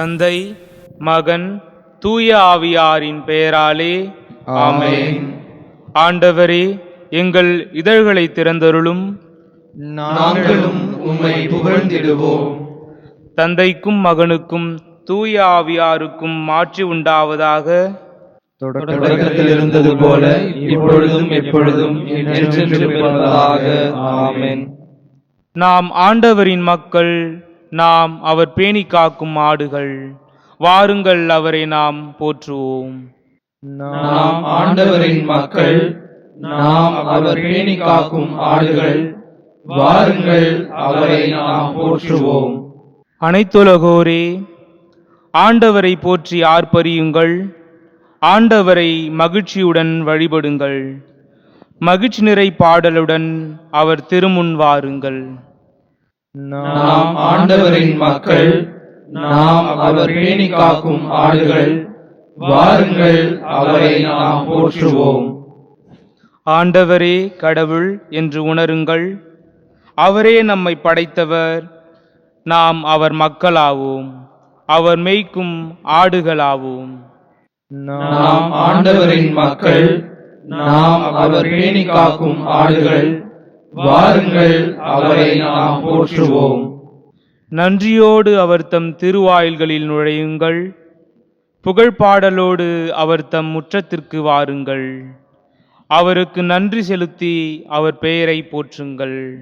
தந்தை மகன் தூய ஆவியாரின் பெயராலே ஆமென். ஆண்டவரே எங்கள் இதழ்களை திறந்தருளும். நாங்களும் உம்மை புகழ்ந்திடுவோம். தந்தைக்கும் மகனுக்கும் தூய ஆவியாருக்கும் மாற்றி உண்டாவதாக. தொடக்கத்தில் இருந்தது போல இப்பொழுதும் எப்பொழுதும் நாம் ஆண்டவரின் மக்கள் நாம் அவர் பேணி காக்கும் ஆடுகள். வாருங்கள் அவரை நாம் போற்றுவோம். நாம் ஆண்டவரின் மக்கள் நாம் அவர் பேணி காக்கும் ஆடுகள் வாருங்கள் அவரை நாம் போற்றுவோம். அனைத்துலகோரே ஆண்டவரை போற்றி ஆர்ப்பரியுங்கள் ஆண்டவரை மகிழ்ச்சியுடன் வழிபடுங்கள் மகிழ்ச்சி நிறை பாடலுடன் அவர் திருமுன் வாருங்கள். நாம் ஆண்டவரின் மக்கள் நாம் அவர் பேணி காக்கும் ஆடுகள் வாருங்கள் அவரை நாம் போற்றுவோம். ஆண்டவரே கடவுள் என்று உணருங்கள். அவரே நம்மை படைத்தவர். நாம் அவர் மக்களாவோம். அவர் மேய்க்கும் ஆடுகளாவோம். நாம் ஆண்டவரின் மக்கள் நாம் அவர் பேணி காக்கும் ஆடுகள் வாருங்கள் அவரை நாம் போற்றுவோம். நன்றியோடு அவர் தம் திருவாயில்களில் நுழையுங்கள். புகழ்பாடலோடு அவர் தம் முற்றத்திற்கு வாருங்கள். அவருக்கு நன்றி செலுத்தி அவர் பெயரை போற்றுங்கள்.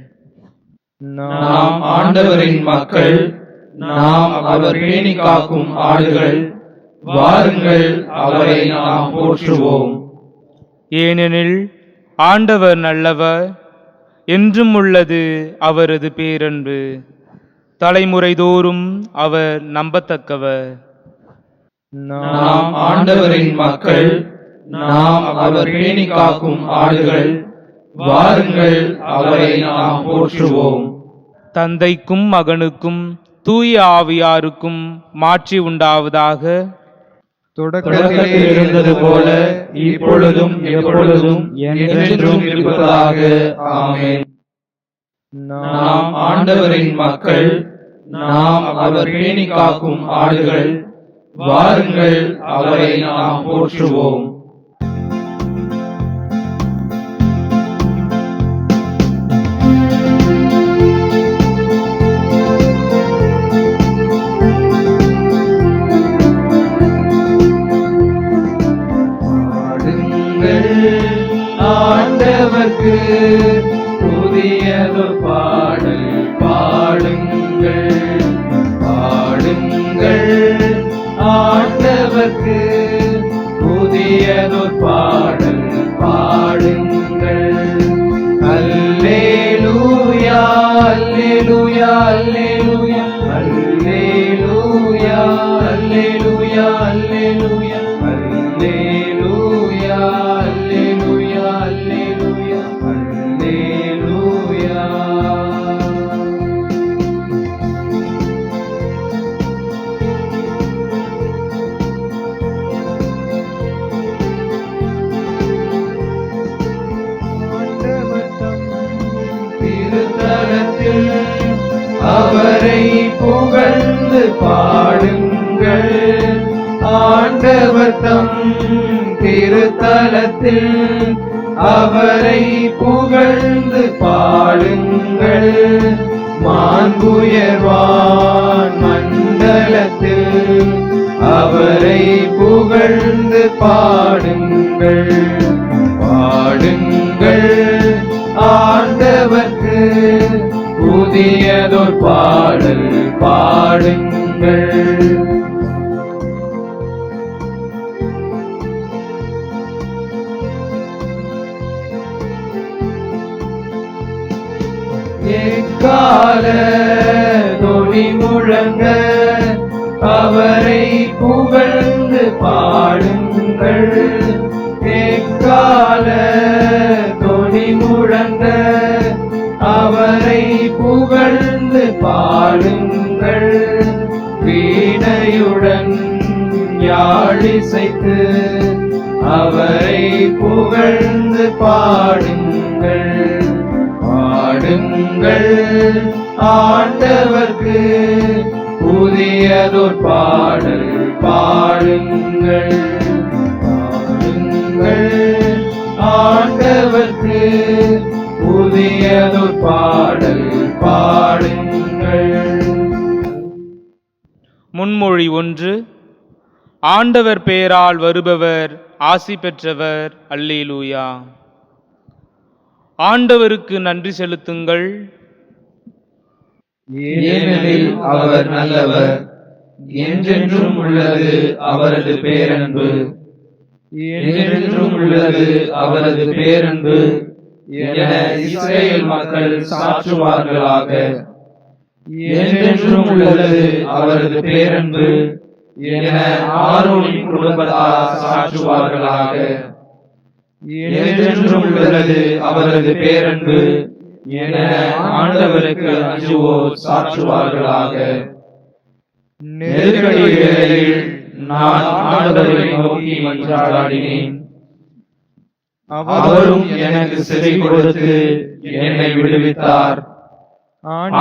நாம் ஆண்டவரின் மக்கள் நாம் அவர் பேணி காக்கும் ஆடுகள் வாருங்கள் அவரை நாம் போற்றுவோம். ஏனெனில் ஆண்டவர் நல்லவர் என்றும் உள்ளது அவரது பேரன்பு. தலைமுறை தோறும் அவர் நம்பத்தக்கவர். நாம் ஆண்டவரின் மக்கள் நாம் அவர் பேணி காக்கும் ஆடுகள் வாருங்கள் அவரை நாம் போற்றுவோம். தந்தைக்கும் மகனுக்கும் தூய ஆவியாருக்கும் மாற்றி உண்டாவதாக தொடக்கத்தில் இருந்தது போல இப்பொழுதும் எப்பொழுதும் என்றென்றும் இருப்பதாக. ஆமென். நாம் ஆண்டவரின் மக்கள் நாம் அவர் பேணி காக்கும் ஆடுகள் வாருங்கள் அவரை நாம் போற்றுவோம். திருத்தலத்தில் அவரை புகழ்ந்து பாடுங்கள். மாண்புயர்வான் மண்டலத்தில் அவரை புகழ்ந்து பாடுங்கள். பாடுங்கள். ஆண்டவர்க்கு புதியதொரு பாடல் பாடுங்கள். முழங்க அவரை புகழ்ந்து பாடுங்கள். எக்கால தொனி முழங்க அவரை புகழ்ந்து பாடுங்கள். வீணையுடன் யாழிசைத்து அவரை புகழ்ந்து பாடு பாடுங்கள் ஆண்டவர்க்கு புதியதோர் பாடல் பாடுங்கள். பாடுங்கள். ஆண்டவர்க்கு புதியதோர் பாடல் பாடுங்கள். முன்மொழி ஒன்று. ஆண்டவர் பெயரால் வருபவர் ஆசி பெற்றவர் அல்லேலூயா. ஆண்டவருக்கு நன்றி செலுத்துங்கள். ஏனெனில் அவர் நல்லவர். என்றென்றும் உள்ளது அவரது பேரன்பு. என்றென்றும் உள்ளது அவரது பேரன்பு. என இஸ்ரேல் மக்கள் சாற்றுவார்களாக. என்றென்றும் உள்ளது அவரது பேரன்பு. என ஆரோனின் குடும்பத்தார் சாற்றுவார்களாக. என்றென்றும் உள்ளது அவரது பேரன்பு என ஆண்டவருக்கு அஞ்சுவோர் சாற்றுவார்களாக. நெருக்கடி வேளையில் நான் ஆண்டவரை நோக்கி மன்றாடினேன் அவரும் எனக்கு செவி கொடுத்து என்னை விடுவித்தார்.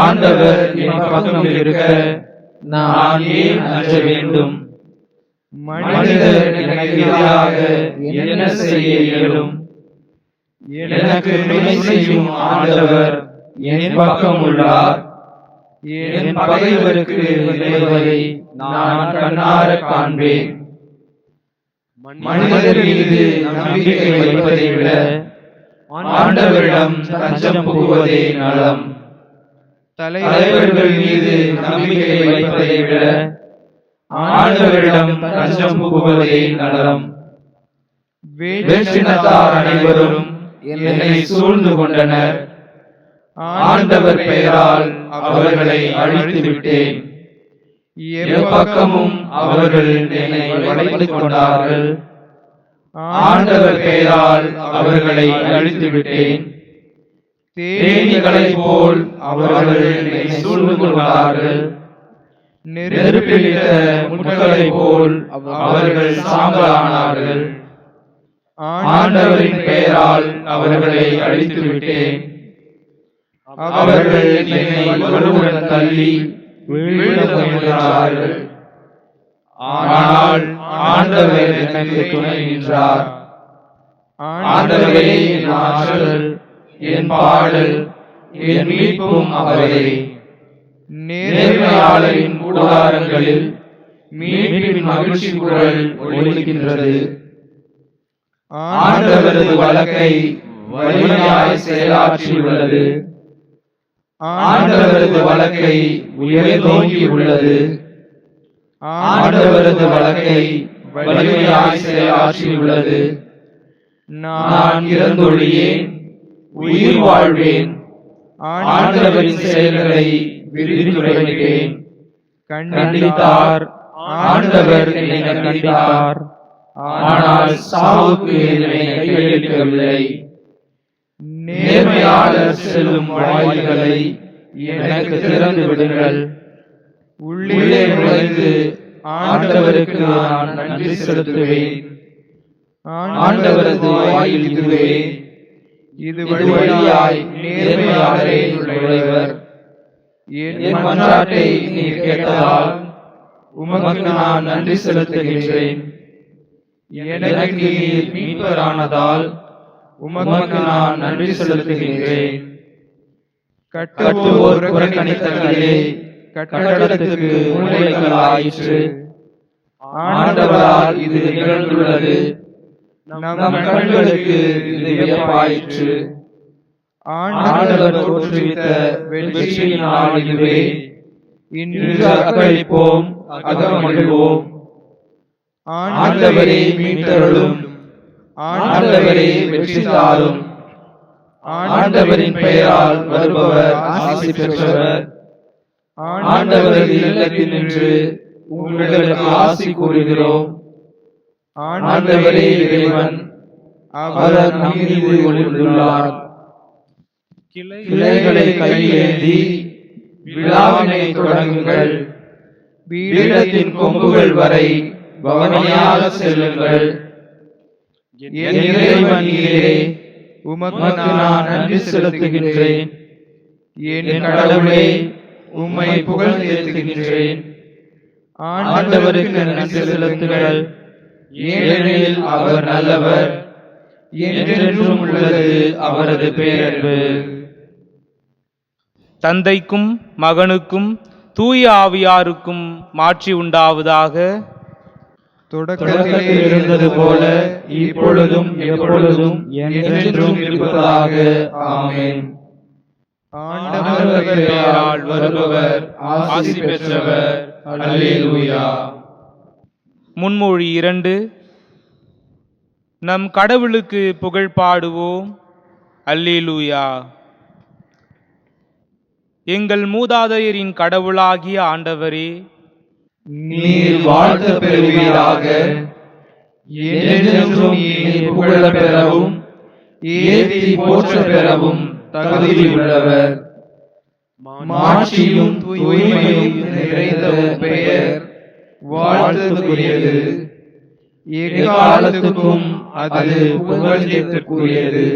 ஆண்டவர் என் பக்கம் இருக்க நான் ஏன் அஞ்ச வேண்டும்? மனிதர் எனக்கு எதிராக என்ன செய்ய இயலும்? எனக்கு துணை செய்யும் ஆண்டவர் என் பக்கம் உள்ளார். என் பகைவருக்கு விளைவதை நான் கண்ணார காண்பேன். மனிதர் மீது நம்பிக்கை வைப்பதை விட ஆண்டவரிடம் தஞ்சம் புகுவதே நலம். தலைவர்கள் மீது நம்பிக்கை வைப்பதை விட ஆண்டவரிடம் தஞ்சம் புகுவதே நலம் வேற்றினத்தார் அனைவரும் என்னை சூழ்ந்து கொண்டனர். ஆண்டவர் பெயரால் அவர்களை அழித்து விட்டேன் எப்பக்கமும் அவர்கள் என்னை வளைத்துக் கொண்டார்கள். ஆண்டவர் பெயரால் அவர்களை அழித்து விட்டேன் தேனீகளைப் போல் அவர்கள் என்னை சூழ்ந்து கொண்டார்கள் முட்களைப் போல் அவர்கள் சாம்பலானார்கள். ஆண்டவரின் பெயரால் அவர்களை அழித்து விட்டேன் அவர்கள் என்னை வலுவுடன் தள்ளி முயன்றார்கள் ஆனால் ஆண்டவர் எனக்கு துணை நின்றார். ஆண்டவரே என் ஆற்றல் என் பாடல் என் மீட்பும் அவரே. நேர்மையாளரின் கூடாரங்களில் மீட்பின் மகிழ்ச்சி குரல் ஒலிக்கின்றது. ஆண்டவரது வழக்கை வலிமையாய் செயலாற்றியுள்ளது. ஆண்டவரது வழக்கை உயர்ந்தோங்கி உள்ளது ஆண்டவரது வழக்கை வலிமையாய் செயலாற்றியுள்ளது. நான் இறந்தொழியேன் உயிர் வாழ்வேன். ஆண்டவரின் செயல்களை விரித்துரைப்பேன் கண்டித்தார் ஆண்டவர் என்னை கண்டித்தார். ஆனால் சாவுக்கு என்னை கையளிக்கவில்லை. நேர்மையாளர் செல்லும் வாயில்களை எனக்கு திறந்து விடுங்கள். உள்ளே நுழைந்து ஆண்டவருக்கு நான் நன்றி செலுத்துவேன். ஆண்டவரது வாயில் இதுவே. இது வழியாய் நேர்மையாளரே நுழைவர். என் மன்றாட்டை நீர் கேட்டதால் உமக்கு நான் நன்றி செலுத்துகின்றேன். எனக்கு நீர் மீட்பரானதால் உமக்கு நான் நன்றி செலுத்துகின்றேன். கட்டுவோர் புறக்கணித்தங்களே கட்டடத்துக்கு மூலைகள் ஆயிற்று ஆண்டவரால் இது நிகழ்ந்துள்ளது. நம் கண்களுக்கு இது வியப்பாயிற்று. ஆண்டவர் தோற்றுவித்த வெற்றியின் நாள் இதுவே இன்று அக்களிப்போம் அகமகிழ்வோம். ஆண்டவரே மீட்டருளும். ஆண்டவரே வெற்றி தாரும் ஆண்டவரின் பெயரால் வருபவர் ஆசி பெற்றவர். ஆண்டவரது இல்லத்தில் நின்று உங்களுக்கு ஆசி கூறுகிறோம். ஆண்டவரே இறைவன் அவர் நம் மீது ஒளிர்ந்துள்ளார். கிளைகளை கையேந்தி விழாவினை தொடங்குங்கள். பீடத்தின் கொம்புகள் வரை பவனியாக செல்லுங்கள். என் இறைவன் நீரே உமக்கு நான் நன்றி செலுத்துகின்றேன். என் கடவுளே உம்மை புகழ்ந்தேத்துகின்றேன் ஆண்டவருக்கு நன்றி செலுத்துங்கள். ஏனெனில் அவர் நல்லவர். என்றென்றும் உள்ளது அவரது பேரன்பு. தந்தைக்கும் மகனுக்கும் தூய ஆவியாருக்கும் மாட்சி உண்டாவதாக. தொடக்கத்தில் இருந்தது போல இப்பொழுதும் எப்பொழுதும் என்றென்றும் இருப்பதாக. ஆமென். ஆண்டவர் பெயரால் வருபவர் ஆசி பெற்றவர். அல்லேலூயா. முன்மொழி இரண்டு. நம் கடவுளுக்கு புகழ் பாடுவோம். அல்லேலூயா. எங்கள் மூதாதையரின் கடவுளாகிய ஆண்டவரே நீர் வாழ்த்த பெறுவீராக பெறவும் ஏத்தி போற்ற பெறவும் தகுதியுள்ளவர். மாட்சியும் தூய்மையும் நிறைந்த பெயர் வாழ்த்துக்குரியது எக்காலத்துக்கும் அது புகழ்ச்சியதற்குரியது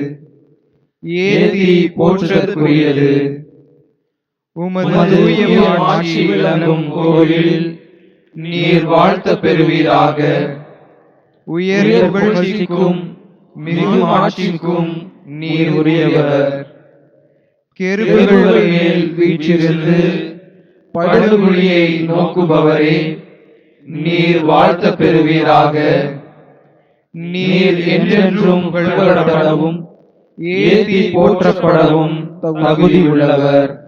ஏத்தி போற்றற்குரியது உமது மாட்சி விளங்கும் கோவில் நீர் வாழ்த்த பெறுவீராக. உயர் புகழ்ச்சிக்கும் மிகு மாட்சிக்கும் நீர் உரியவர். கெருபுகள் மேல் வீற்றிருந்து படுகுழியை நோக்குபவரே நீர் வாழ்த்த பெறுவீராக. நீர் என்றென்றும் புகழப்படவும் ஏத்தி போற்றப்படவும் தகுதி உள்ளவர்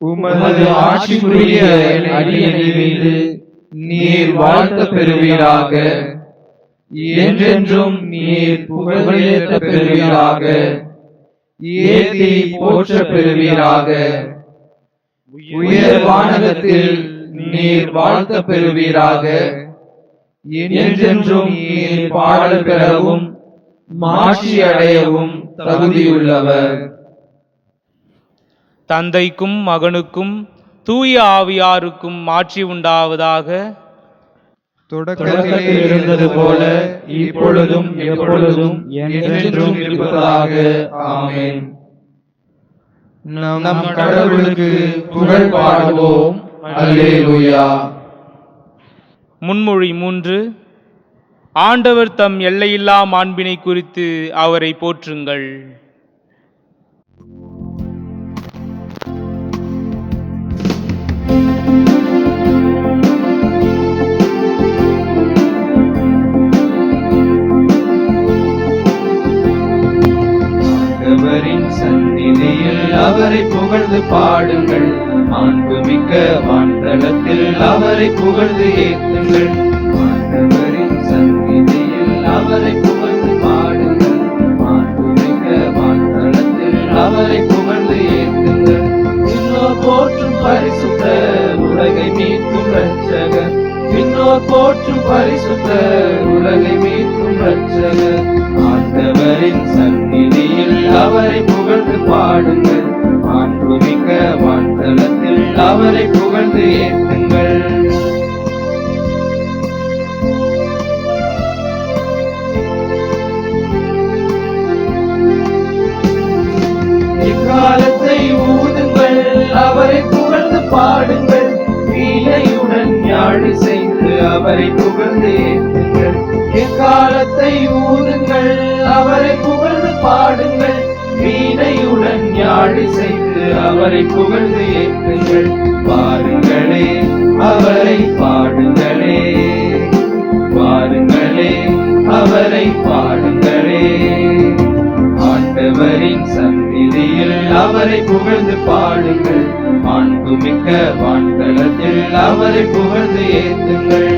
உமது ஆட்சிக்குரிய அடியணி மீது நீர் வாழ்த்த பெறுவீராக என்றென்றும் நீர் புகழேற்ற பெறுவீராக ஏத்தி போற்ற பெறுவீராக உயர் வானகத்தில் நீர் வாழ்த்த பெறுவீராக என்றென்றும் நீர் பாடல் பெறவும் மாற்றி அடையவும் தகுதியுள்ளவர். தந்தைக்கும் மகனுக்கும் தூய ஆவியாருக்கும் மாட்சி உண்டாவதாக. தொடக்கத்தில் இருந்தது போல இப்பொழுதும் எப்பொழுதும் என்றென்றும் இருப்பதாக. ஆமென். நம் கடவுளுக்கு புகழ் பாடுவோம். அல்லேலூயா. முன்மொழி மூன்று. ஆண்டவர் தம் எல்லையில்லா மாண்பினை குறித்து அவரை போற்றுங்கள். புகழ்ந்து பாடுங்கள். மாண்புமிக்க வான்தளத்தில் அவரை புகழ்ந்து ஏத்துங்கள். ஆண்டவரின் சந்நிதியில் அவரை புகழ்ந்து பாடுங்கள். மாண்புமிக்க வான்தளத்தில் அவரை புகழ்ந்து ஏத்துங்கள். இன்னோர் போற்றும் பரிசுத்த உலகை மீட்கும் ரட்சகர் இன்னோர் போற்றும் பரிசுத்த உலகை மீட்கும் ரட்சகர் ஆண்டவரின் சந்நிதியில் அவரை புகழ்ந்து பாடுங்கள். மாண்புமிக்க வான்தளத்தில் அவரை புகழ்ந்து ஏற்றுங்கள். இக்காலத்தை ஊதுங்கள் அவரை புகழ்ந்து பாடுங்கள். வீணையுடன் யாழ் செய்து அவரை புகழ்ந்து ஏற்றுங்கள். எக்காலத்தை ஊதுங்கள் அவரை புகழ்ந்து பாடுங்கள். வீணையுடன் யாழிசைத்து அவரை புகழ்ந்து ஏற்றுங்கள். பாருங்களே அவரை பாடுங்களே. பாருங்களே அவரை பாடுங்களே. ஆண்டவரின் சந்நிதியில் அவரை புகழ்ந்து பாடுங்கள். மாண்புமிக்க வான்தளத்தில் அவரை புகழ்ந்து ஏத்துங்கள்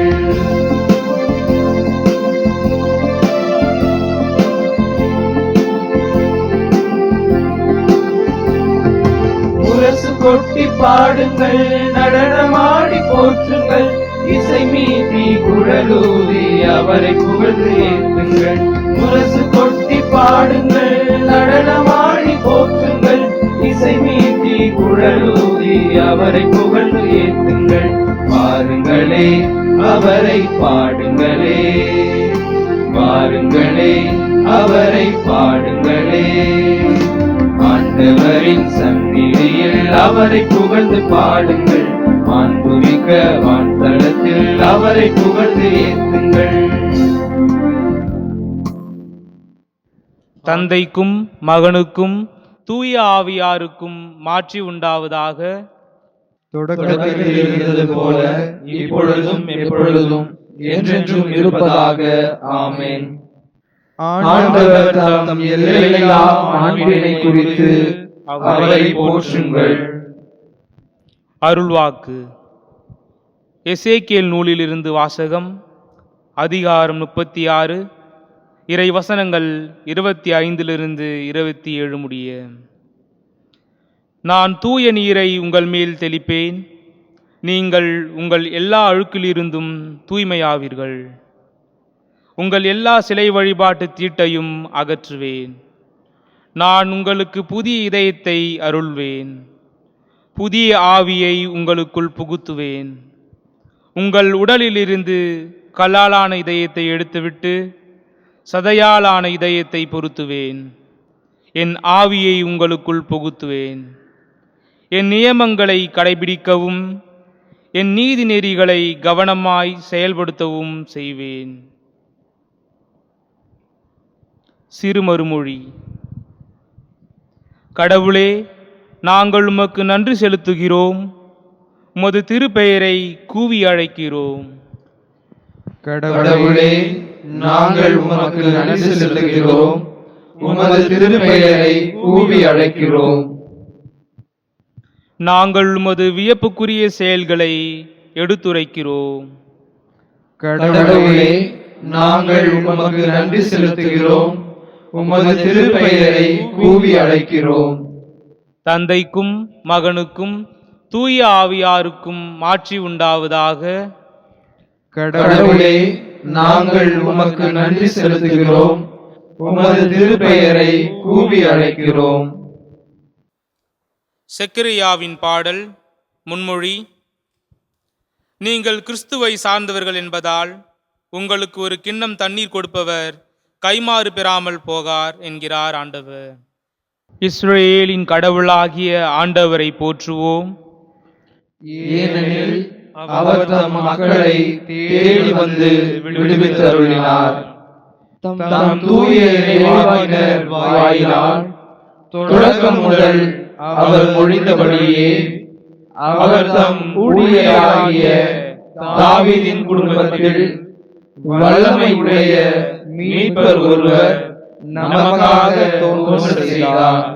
கொட்டி பாடுங்கள் நடனமாடி போற்றுங்கள். இசை மீதி குழலூதி அவரை புகழ்ந்து ஏற்றுங்கள். முரசு கொட்டி பாடுங்கள் நடனமாடி போற்றுங்கள். இசை மீதி குழலூதி அவரை புகழ்ந்து ஏற்றுங்கள். பாருங்களே அவரை பாடுங்களே. பாருங்களே அவரை பாடுங்களே. ஆண்டவரின் சந்நிதியில் அவரை புகழ்ந்து பாடுங்கள். மாண்புமிக்க வான்தளத்தில் அவரை புகழ்ந்து ஏத்துங்கள். தந்தைக்கும் மகனுக்கும் தூய ஆவியாருக்கும் மாற்றி உண்டாவதாக தொடக்கத்தில் இருந்தது போல இப்பொழுதும் எப்பொழுதும் என்றென்றும் இருப்பதாக. ஆமென். ஆண்டவர் தம் எல்லையில்லா ஆண்பினை குறித்து அவரை போற்றுங்கள். அருள்வாக்கு. எசேக்கியேல் நூலிலிருந்து வாசகம் அதிகாரம் முப்பத்தி ஆறு இறை வசனங்கள் இருபத்தி ஐந்திலிருந்து இருபத்தி ஏழு முடிய. நான் தூய நீரை உங்கள் மேல் தெளிப்பேன். நீங்கள் உங்கள் எல்லா அழுக்கிலிருந்தும் தூய்மையாவீர்கள். உங்கள் எல்லா சிலை வழிபாட்டு தீட்டையும் அகற்றுவேன். நான் உங்களுக்கு புதிய இதயத்தை அருள்வேன். புதிய ஆவியை உங்களுக்குள் புகுத்துவேன். உங்கள் உடலிலிருந்து கல்லாலான இதயத்தை எடுத்துவிட்டு சதையாலான இதயத்தை பொருத்துவேன். என் ஆவியை உங்களுக்குள் புகுத்துவேன். என் நியமங்களை கடைபிடிக்கவும் என் நீதி நெறிகளை கவனமாய் செயல்படுத்தவும் செய்வேன். சிறுமறுமொழி. கடவுளே நாங்கள் உமக்கு நன்றி செலுத்துகிறோம். உமது திருப்பெயரை கூவி அழைக்கிறோம். கடவுளே நாங்கள் உமக்கு நன்றி செலுத்துகிறோம். உமது திருப்பெயரை கூவி அழைக்கிறோம். நாங்கள் உமது வியப்புக்குரிய செயல்களை எடுத்துரைக்கிறோம். கடவுளே நாங்கள் உமக்கு நன்றி செலுத்துகிறோம். உமது திருப்பெயரை கூவி அழைக்கிறோம். தந்தைக்கும் மகனுக்கும் தூய ஆவியாருக்கும் மாட்சி உண்டாவதாக. கடவுளே நாங்கள் உமக்கு நன்றி செலுத்துகிறோம். உமது திருப்பெயரை கூவி அழைக்கிறோம். செக்கரியாவின் பாடல் முன்மொழி. நீங்கள் கிறிஸ்துவை சார்ந்தவர்கள் என்பதால் உங்களுக்கு ஒரு கிண்ணம் தண்ணீர் கொடுப்பவர் கைமாறு பெறாமல் போகார் என்கிறார் ஆண்டவர். இஸ்ரேலின் கடவுளாகிய ஆண்டவரை போற்றுவோம். ஏனெனில் அவர் தம் மக்களை தேடி வந்து விடுவித்து அருளினார் தம் தூய இறைவாக்கினர் வாயிலால் தொடக்கம் முதல் அவர் மொழிந்தபடியே அவர் தம் ஊழியராகிய தாவீதின் குடும்பத்தில் வல்லமை உடைய மீட்பர் ஒருவர் நமக்காக தோன்ற செய்தார்.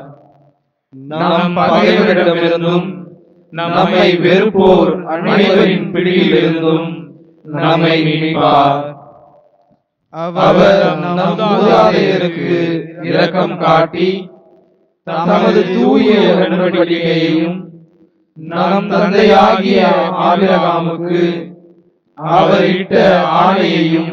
நம் பகைவரிடமிருந்தும் நம்மை வெறுப்போர் அனைவரின் பிடியிலிருந்தும் நம்மை மீட்பார். அவர் நம் மூதாதையருக்கு இரக்கம் காட்டி தமது தூய உடன்படிக்கையையும் நம் தந்தையாகிய ஆபிரகாமுக்கு அவர் இட்ட ஆணையையும்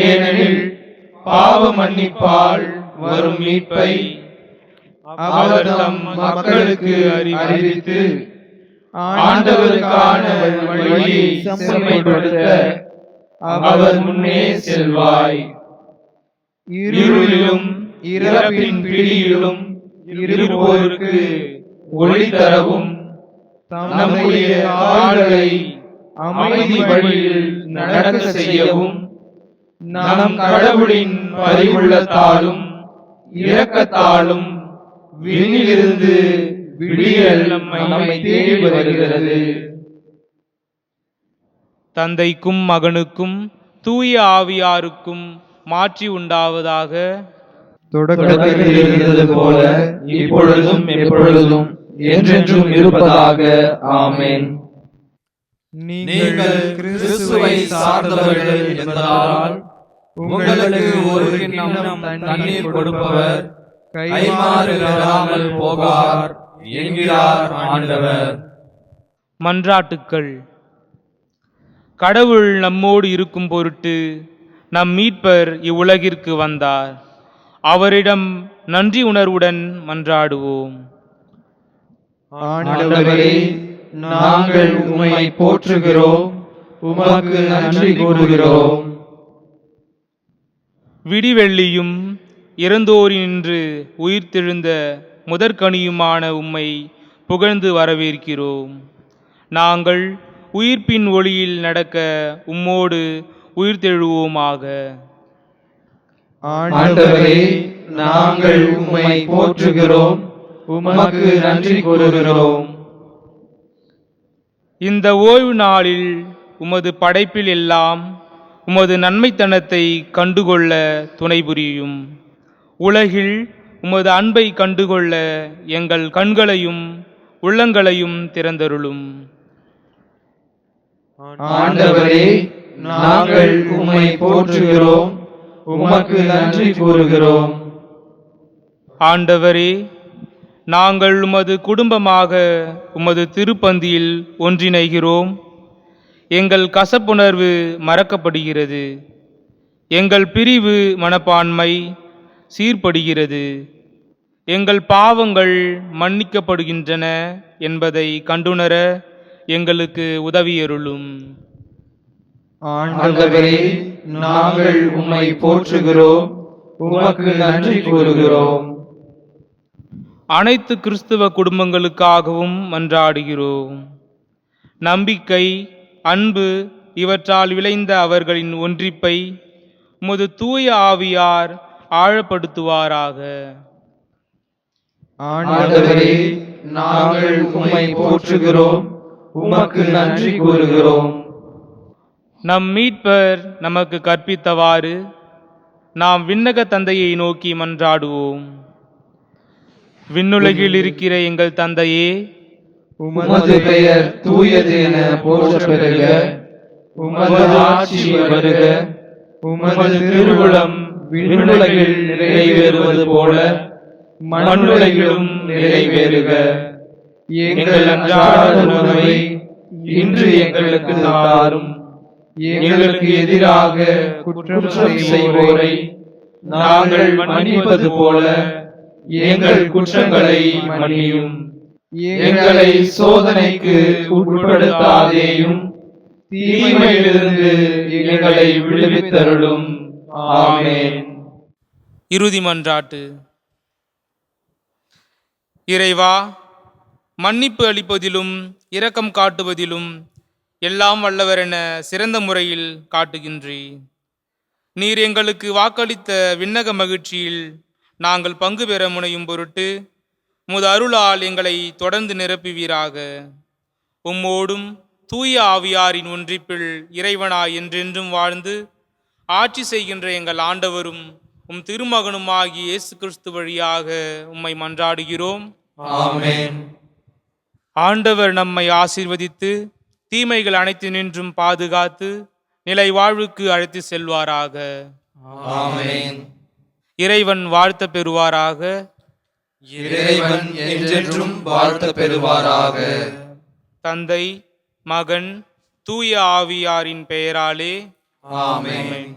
ஏனெனில் பாவ மன்னிப்பால் வரும் மீட்பை அவர் தம் மக்களுக்கு அறிவித்து ஆண்டவருக்கான வழியை செம்மைப்படுத்த அவர் முன்னே செல்வாய். இருளிலும் இறப்பின் பிடியிலும் இருப்போருக்கு ஒளி தரவும் நம்முடைய கால்களை அமைதி வழியில் நடக்க செய்யவும் நம் கடவுளின் பரிவுள்ளத்தாலும் இரக்கத்தாலும் விண்ணிலிருந்து விடியல் நம்மை தேடி வருகிறது. தந்தைக்கும் மகனுக்கும் தூய ஆவியாருக்கும் மாற்றி உண்டாவதாக தொடக்கத்தில் இருந்தது போல இப்பொழுதும் எப்பொழுதும் என்றென்றும் இருப்பதாக. ஆமென். நீங்கள் கிறிஸ்துவை சார்ந்தவர்கள் என்பதால் உங்களுக்கு ஒரு கிண்ணம் தண்ணீர் கொடுப்பவர் கைமாறு பெறாமல் போகார் என்கிறார் ஆண்டவர். மன்றாட்டுக்கள். கடவுள் நம்மோடு இருக்கும் பொருட்டு நம் மீட்பர் இவ்வுலகிற்கு வந்தார். அவரிடம் நன்றி உணர்வுடன் மன்றாடுவோம். ஆண்டவரே நாங்கள் உம்மை போற்றுகிறோம். உமக்கு நன்றி கூறுகிறோம். விடிவெள்ளியும் இறந்தோரினின்று உயிர்த்தெழுந்த முதற்கனியுமான உம்மை புகழ்ந்து வரவேற்கிறோம். நாங்கள் உயிர்ப்பின் ஒளியில் நடக்க உம்மோடு உயிர்த்தெழுவோமாக. ஆண்டவரே நாங்கள் உம்மை போற்றுகிறோம். உமக்கு நன்றி கூறுகிறோம். இந்த ஓய்வு நாளில் உமது படைப்பில் எல்லாம் உமது நன்மைத்தனத்தை கண்டுகொள்ள துணை புரியும். உலகில் உமது அன்பை கண்டுகொள்ள எங்கள் கண்களையும் உள்ளங்களையும் திறந்தருளும். ஆண்டவரே நாங்கள் உம்மை போற்றுகிறோம் உமக்கு நன்றி கூறுகிறோம். ஆண்டவரே நாங்கள் உமது குடும்பமாக உமது திருப்பந்தியில் ஒன்றிணைகிறோம். எங்கள் கசப்புணர்வு மறக்கப்படுகிறது. எங்கள் பிரிவு மனப்பான்மை சீர்படுகிறது. எங்கள் பாவங்கள் மன்னிக்கப்படுகின்றன என்பதை கண்டுணர எங்களுக்கு உதவியருளும். ஆண்டவரே நாங்கள் உம்மை போற்றுகிறோம். உமக்கு நன்றி கூறுகிறோம். அனைத்து கிறிஸ்துவ குடும்பங்களுக்காகவும் மன்றாடுகிறோம். நம்பிக்கை அன்பு இவற்றால் விளைந்த அவர்களின் ஒன்றிப்பை உமது தூய ஆவியார் ஆழப்படுத்துவாராக. ஆண்டவரே நாங்கள் உம்மை போற்றுகிறோம் உமக்கு நன்றி கூறுகிறோம். நம் மீட்பர் நமக்கு கற்பித்தவாறு நாம் விண்ணக தந்தையை நோக்கி மன்றாடுவோம். விண்ணுலகில் இருக்கிற எங்கள் தந்தையே உமது பெயர் தூயது என போற்ற பெறுக உமது ஆட்சி வருக. உமது திருவுளம் விண்ணுலகில் நிறைவேறுவது போல மண்ணுலகிலும் நிறைவேறுக. எங்கள் அன்றாட உணவை இன்று எங்களுக்கு தாரும் எங்களுக்கு எதிராக குற்றம் செய்வோரை நாங்கள் மன்னிப்பது போல எங்கள் குற்றங்களை மன்னியும். எங்களை சோதனைக்கு உட்படுத்தாதேயும் தீமையிலிருந்து எங்களை விடுவித்தருளும். ஆமேன். இறுதி மன்றாட்டு. இறைவா மன்னிப்பு அளிப்பதிலும் இரக்கம் காட்டுவதிலும் எல்லாம் வல்லவர் என சிறந்த முறையில் காட்டுகின்றீ. நீர் எங்களுக்கு வாக்களித்த விண்ணக மகிழ்ச்சியில் நாங்கள் பங்கு பெற முனையும் பொருட்டு உமது அருளால் எங்களை தொடர்ந்து நிரப்புவீராக. உம்மோடும் தூய ஆவியாரின் ஒன்றிப்பில் இறைவனாய் என்றென்றும் வாழ்ந்து ஆட்சி செய்கின்ற எங்கள் ஆண்டவரும் உம் திருமகனுமாகிய இயேசு கிறிஸ்து வழியாக உம்மை மன்றாடுகிறோம். ஆமென். ஆண்டவர் நம்மை ஆசீர்வதித்து தீமைகள் அனைத்து நின்றும் பாதுகாத்து நிலை வாழ்வுக்கு அழைத்து செல்வாராக. ஆமென். இறைவன் வாழ்த்த பெறுவாராக. இறைவன் என்றென்றும் வாழ்த்த பெறுவாராக தந்தை மகன் தூய ஆவியாரின் பெயராலே ஆமென்.